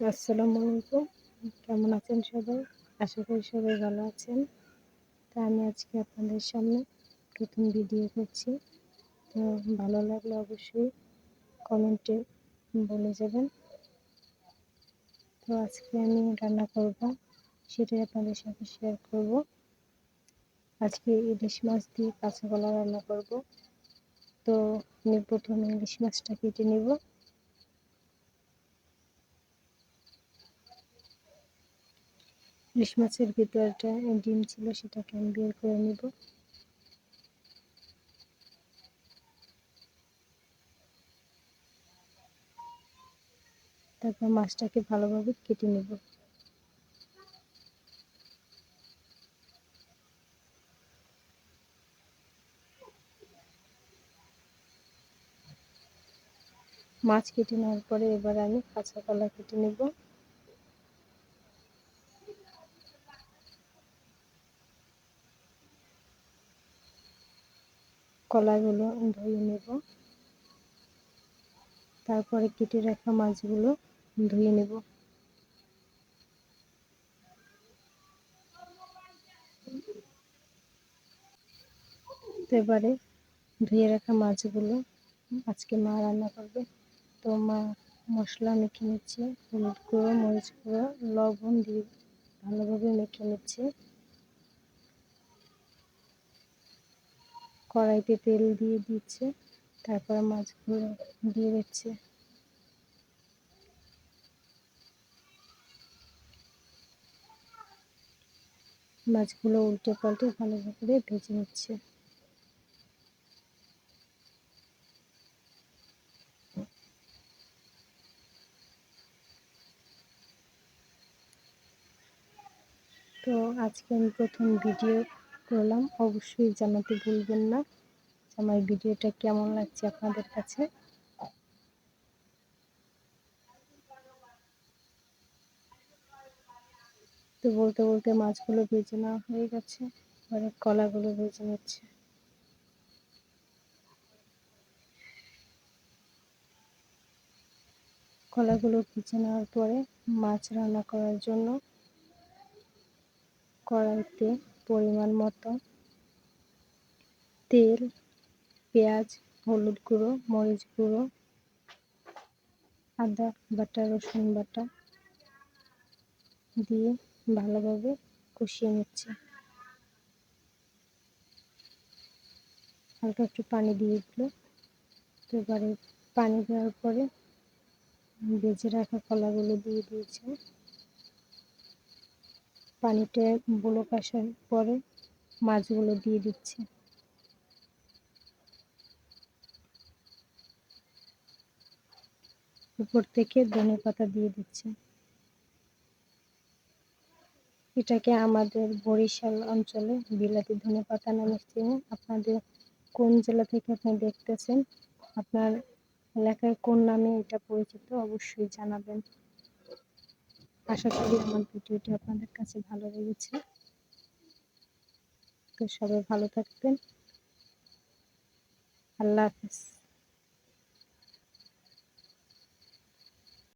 আসসালামু আলাইকুম। কেমন আছেন সবাই? আশা করি সবাই ভালো আছেন। তা আমি আজকে আপনাদের সামনে প্রথম ভিডিও করছি। তো ভালো লাগলে অবশ্যই কমেন্টে বলে যাবেন। তো আজকে আমি রান্না করব, সেটাই আপনাদের সাথে শেয়ার করব। আজকে ইলিশ মাছ দিয়ে কাঁচা কলা রান্না করব। তো আমি প্রথমে ইলিশ মাছটা কেটে নেব। ইলিশ মাছের ভিতরটা ডিম ছিল, সেটাকে আমি বের করে নিব। তারপর মাছটাকে ভালোভাবে কেটে নেব। মাছ কেটে নেওয়ার পরে এবার আমি কাঁচা কলা কেটে নেব। কলাগুলো ধুয়ে নেব। তারপরে কেটে রাখা মাছগুলো ধুয়ে নেব। এবারে ধুয়ে রাখা মাছগুলো আজকে মা রান্না করবে। তো মা মশলা মেখে নিচ্ছে, হলুদ গুঁড়ো, মরিচ গুঁড়ো, লবণ দিয়ে ভালোভাবে মেখে নিচ্ছে। কড়াইতে তেল দিয়ে দিচ্ছে, তারপর মাছগুলো দিয়ে দিচ্ছে। মাছগুলো উল্টে পাল্টে ভালোভাবে ভেজে নিচ্ছে। তো আজকে আমি প্রথম ভিডিও করলাম, অবশ্যই জানাতে ভুলবেন না। আমার ভিডিওটা কেমন লাগছে আপনাদের কাছে? তো বলতে বলতে মাছগুলো ভেজে নেওয়া হয়ে গেছে, এবারে কলাগুলো ভেজে নিচ্ছে। কলাগুলো ভেজে নেওয়ার পরে মাছ রান্না করার জন্য কড়াইতে পরিমাণ মতো তেল, পেঁয়াজ, হলুদ গুঁড়ো, মরিচ গুঁড়ো, আদা বাটা, রসুন বাটা দিয়ে ভালোভাবে কষিয়ে নিচ্ছে। হালকা একটু পানি দিয়ে দিল। এবারে পানি দেওয়ার পরে বেজে রাখা কলাগুলো দিয়ে দিয়েছে। পানিটা বলক আসার পরে মাছগুলো দিয়ে দিচ্ছে। উপর থেকে ধনে পাতা দিয়ে দিচ্ছে। এটাকে আমাদের বরিশাল অঞ্চলে বিলাতি ধনে পাতা নামে চিনে। আপনাদের কোন জেলা থেকে আপনি দেখতেছেন, আপনার এলাকায় কোন নামে এটা পরিচিত অবশ্যই জানাবেন। আশা করি আমার ভিডিওটি আপনাদের কাছে ভালো লেগেছে। তো সবাই ভালো থাকবেন। আল্লাহ হাফিজ।